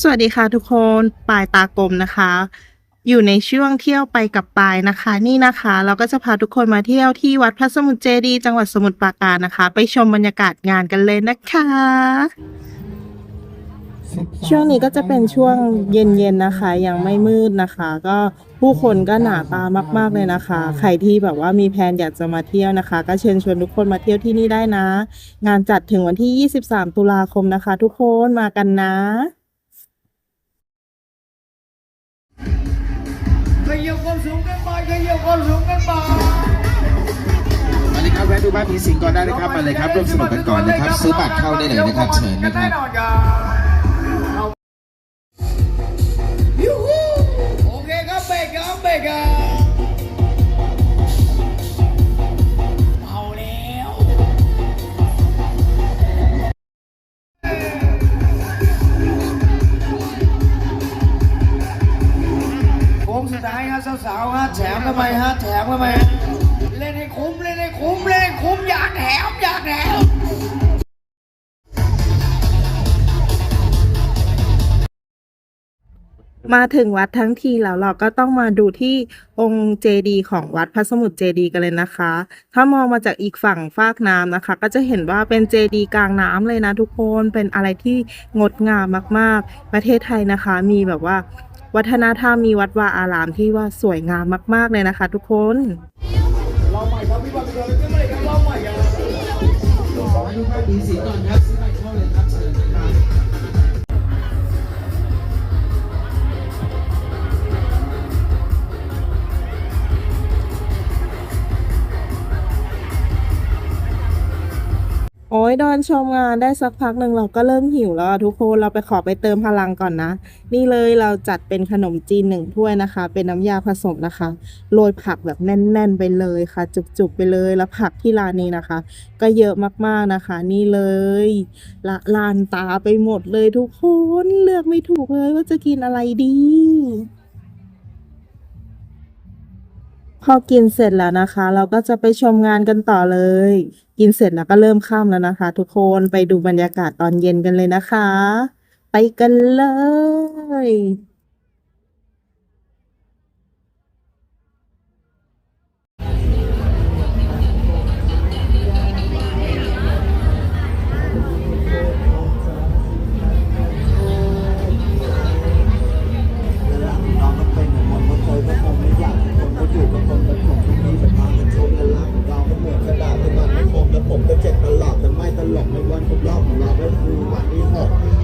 สวัสดีค่ะทุกคนปลายตากลมนะคะ อยู่ในช่วงเที่ยวไปกับปลายนะคะ นี่นะคะ เราก็จะพาทุกคนมาเที่ยวที่วัดพระสมุทรเจดีย์จังหวัดสมุทรปราการนะคะ ไปชมบรรยากาศงานกันเลยนะคะ ช่วงนี้ก็จะเป็นช่วงเย็นๆนะคะ ยังไม่มืดนะคะ ก็ผู้คนก็หนาตามาก ๆเลยนะคะ ใครที่แบบว่ามีแผนอยากจะมาเที่ยวนะคะ ก็เชิญชวนทุกคนมาเที่ยวที่นี่ได้นะ งานจัดถึงวันที่ 23 ตุลาคมนะคะ ทุกคนมากันนะ อันไปขยับความสูงกันไปมาเลยครับแวะดูบ้านผีสิงก่อนได้นะครับมาเลยครับร่วมสนุกกันก่อนนะครับ ซื้อบัตรเข้าได้เลยนะครับเชิญนะครับยูฮูโอเคครับเบรกครับเบรกครับเอาแล้วโค้งสุดท้ายฮะสาวๆฮะแถมกันไปฮะแถมกันไปฮะเล่นให้คุ้มเล่นให้คุ้มเล่นให้คุ้มอยากแถมอยากแถมมาถึงวัดทั้งทีแล้วเราก็ต้องมาดูที่องค์เจดีย์ของวัดพระสมุทรเจดีย์กันเลยนะคะ ถ้ามองมาจากอีกฝั่งฟากน้ำนะคะ ก็จะเห็นว่าเป็นเจดีย์กลางน้ำเลยนะทุกคนเป็นอะไรที่งดงามมากๆ ประเทศไทยนะคะ มีแบบว่า วัฒนธรรมมีวัดวาอารามที่ว่าสวยงามมาก ๆ เลยนะคะ ทุกคนเราใหม่ครับพี่บอลเกิดขึ้นมาเลยครับเราใหม่ครับขอให้ดูบ้านผีสีก่อนครับ โอ้ยเดินชมงานได้สักพักหนึ่งเราก็เริ่มหิวแล้วทุกคนเราไปขอไปเติมพลังก่อนนะ นี่เลยเราจัดเป็นขนมจีนหนึ่งถ้วยนะคะ เป็นน้ำยาผสมนะคะโรยผักแบบแน่น ๆ ไปเลยค่ะ จุกๆไปเลยแล้วผักที่ร้านนี้นะคะ ก็เยอะมากๆนะคะ นี่เลยละลานตาไปหมดเลยทุกคนเลือกไม่ถูกเลยว่าจะกินอะไรดี พอกินเสร็จแล้วนะคะ เราก็จะไปชมงานกันต่อเลย กินเสร็จแล้วก็เริ่มค่ำแล้วนะคะ ทุกคนไปดูบรรยากาศตอนเย็นกันเลยนะคะ ไปกันเลย บอกเลวันครบรอบของเราก็คือวันที่6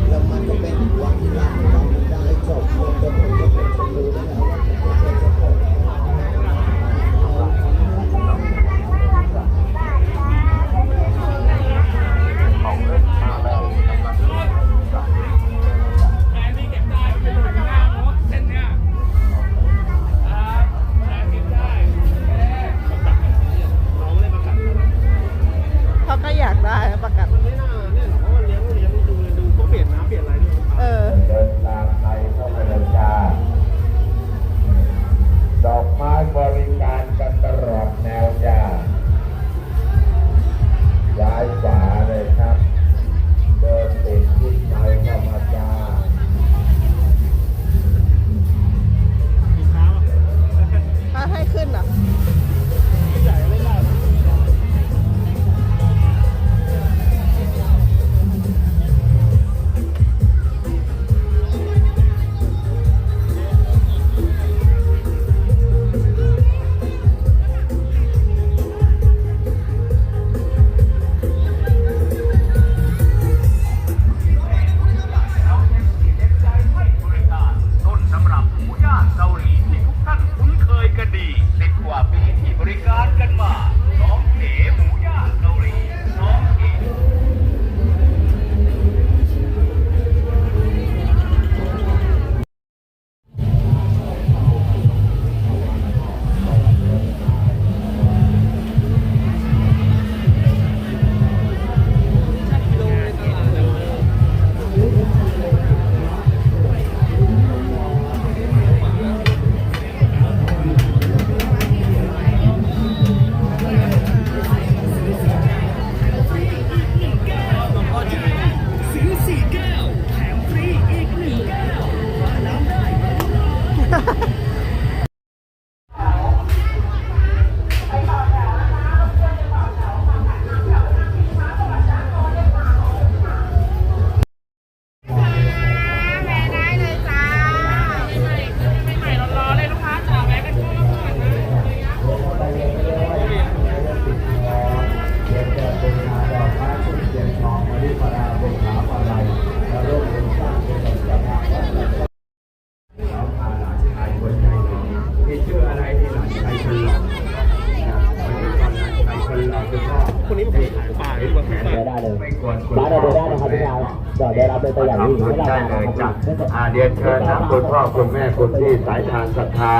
มาทำบุญได้เลยจ้ะอาเรียนเชิญทั้งคุณพ่อคุณแม่คุณพี่สายทานศรัทธา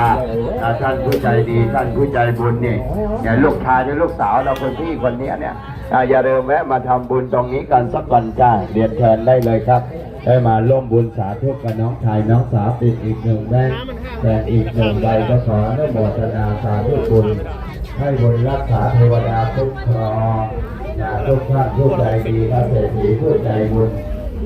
ท่านผู้ใจดีท่านผู้ใจบุญนี่อย่าลูกชายหรือลูกสาวเราคนพี่คนนี้เนี่ยอ่าอย่าลืมแวะมาทำบุญตรงนี้กันสักวันจ้าเรียนเชิญได้เลยครับได้มาร่วมบุญสาธุกับน้องชายน้องสาวติดอีกหนึ่งแบงแต่อีกหนึ่งใบก็ขออนุโมทนาสาธุบุญให้บุญรักษาเทวดาทุกครอง ทุกท่านผู้ใจดีและเศรษฐีผู้ใจบุญ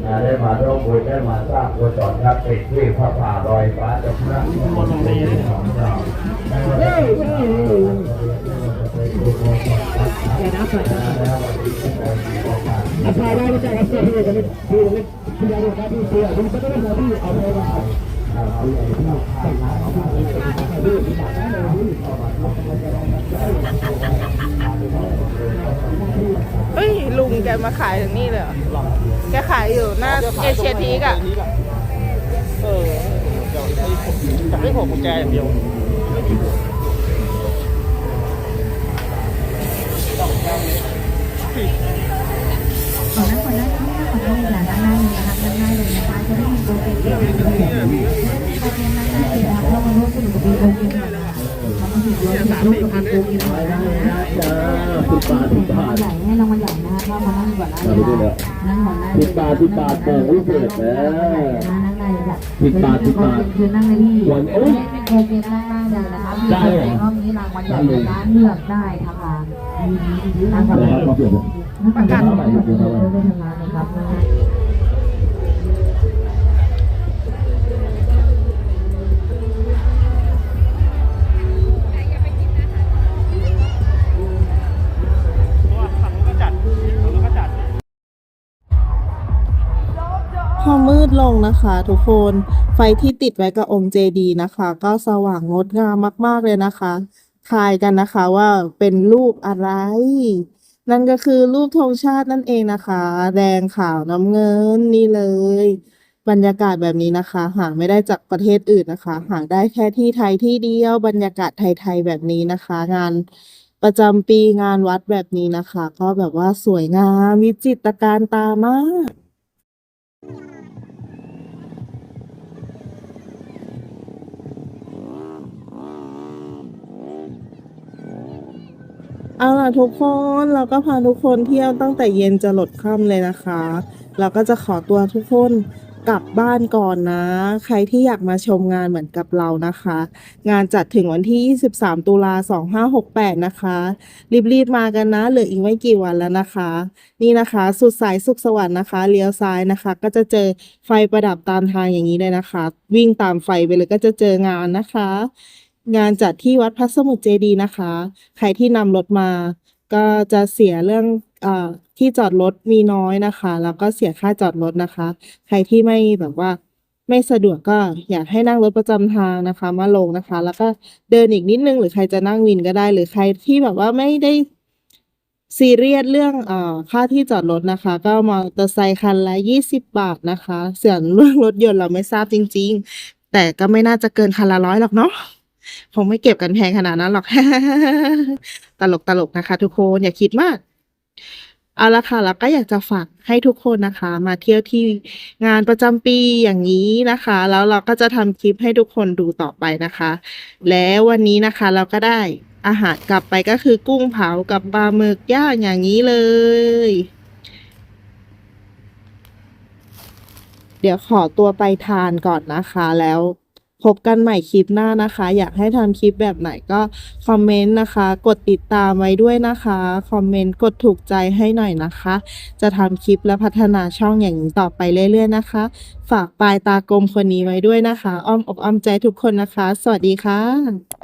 นะได้มาร่วมบุญได้มาสร้างกุศลครับติดที่พระป่าลอยฟ้าจะพระของเราไม่ว่าจะเป็นเฮ้ยลุง แกมาขายถึงนี่เลยเหรอแกขายอยู่หน้าเอเชียทีกอะเออเดี๋ยวให้ผมจะให้ผมกุญแจอย่างเดียวขอนั่งก่อนได้ไหมขอนั่งอย่านั่งหน้าเลยนะคะนั่งหน้าเลยนะคะจะได้มีโปรตีนเยอะๆโปรตีนนั่งหน้าเลยนะคะเพราะมันรู้สึกว่ามีโปรตีนหน่อยนะคะทำให้ผิวเราเป็นรูปกับโปรตี นหน่อยนะคะสิบบาทสิบบาทใหญ่ให้รางวัลใหญ่นะคะก็มานั่งก่อนได้เลยนั่งก่อนได้เลยสิบบาทสิบบาทแบ่งวิเศษนะนั่งได้เลยค่ะสิบบาทสิบบาทคือนั่งในที่วันโอ๊ยโปรตีนนั่งได้เลยนะคะมีได้อตีนรอบนี้รางวัลใหญ่นะคะเลือกได้ค่ะนั่งก่อนได้เลยนั่งก่อนได้เลยเดี๋ยวได้ทำงานนะครับ มืดลงนะคะทุกคน ไฟที่ติดไว้กับองค์เจดีย์นะคะ ก็สว่างงดงามมาก ๆ เลยนะคะทายกันนะคะว่าเป็นรูปอะไร นั่นก็คือรูปธงชาตินั่นเองนะคะ แดงขาวน้ำเงินนี่เลย บรรยากาศแบบนี้นะคะ หาไม่ได้จากประเทศอื่นนะคะ หาได้แค่ที่ไทยที่เดียวบรรยากาศไทยๆแบบนี้นะคะ งานประจำปีงานวัดแบบนี้นะคะ ก็แบบว่าสวยงามวิจิตรการตามาก เอาล่ะทุกคนเราก็พาทุกคนเที่ยวตั้งแต่เย็นจะหลดค่ำเลยนะคะ เราก็จะขอตัวทุกคนกลับบ้านก่อนนะ ใครที่อยากมาชมงานเหมือนกับเรานะคะ งานจัดถึงวันที่ 23 ตุลา2568 นะคะ รีบๆมากันนะ เหลืออีกไม่กี่วันแล้วนะคะ นี่นะคะ สุดสายสุขสวัสดิ์นะคะ เลี้ยวซ้ายนะคะ ก็จะเจอไฟประดับตามทางอย่างนี้เลยนะคะ วิ่งตามไฟไปเลยก็จะเจองานนะคะ งานจัดที่วัดพระสมุทรเจดีนะคะ ใครที่นำรถมา ก็จะเสียเรื่องอที่จอดรถมีน้อยนะคะ แล้วก็เสียค่าจอดรถนะคะ ใครที่ไม่แบบว่าไม่สะดวกก็อยากให้นั่งรถประจำทางนะคะ มาลงนะคะ แล้วก็เดินอีกนิดนึงหรือใครจะนั่งวินก็ได้ หรือใครที่แบบว่าไม่ได้ซีเรียสเรื่องเอ่อค่าที่จอดรถนะคะ ก็มอเตอร์ไซค์คันละยี่สิบบาทนะคะ เส่วนเรื่องรถยนต์เราไม่ทราบจริง ๆ แต่ก็ไม่น่าจะเกินคันละร้อยหรอกเนาะ คงไม่เก็บกันแพงขนาดนั้นหรอก ตลกตลกนะคะ ทุกคนอย่าคิดมาก เอาละค่ะ แล้วก็อยากจะฝากให้ทุกคนนะคะ มาเที่ยวที่งานประจำปีอย่างนี้นะคะ แล้วเราก็จะทำคลิปให้ทุกคนดูต่อไปนะคะ แล้ววันนี้นะคะเราก็ได้อาหารกลับไปก็คือกุ้งเผากับปลาหมึกย่างอย่างนี้เลย เดี๋ยวขอตัวไปทานก่อนนะคะแล้ว พบกันใหม่คลิปหน้านะคะ อยากให้ทำคลิปแบบไหนก็คอมเมนต์นะคะ กดติดตามไว้ด้วยนะคะคอมเมนต์กดถูกใจให้หน่อยนะคะ จะทำคลิปและพัฒนาช่องอย่างนี้ต่อไปเรื่อยๆนะคะ ฝากปลายตากลมคนนี้ไว้ด้วยนะคะ อ้อมอกอ้อมใจทุกคนนะคะ สวัสดีค่ะ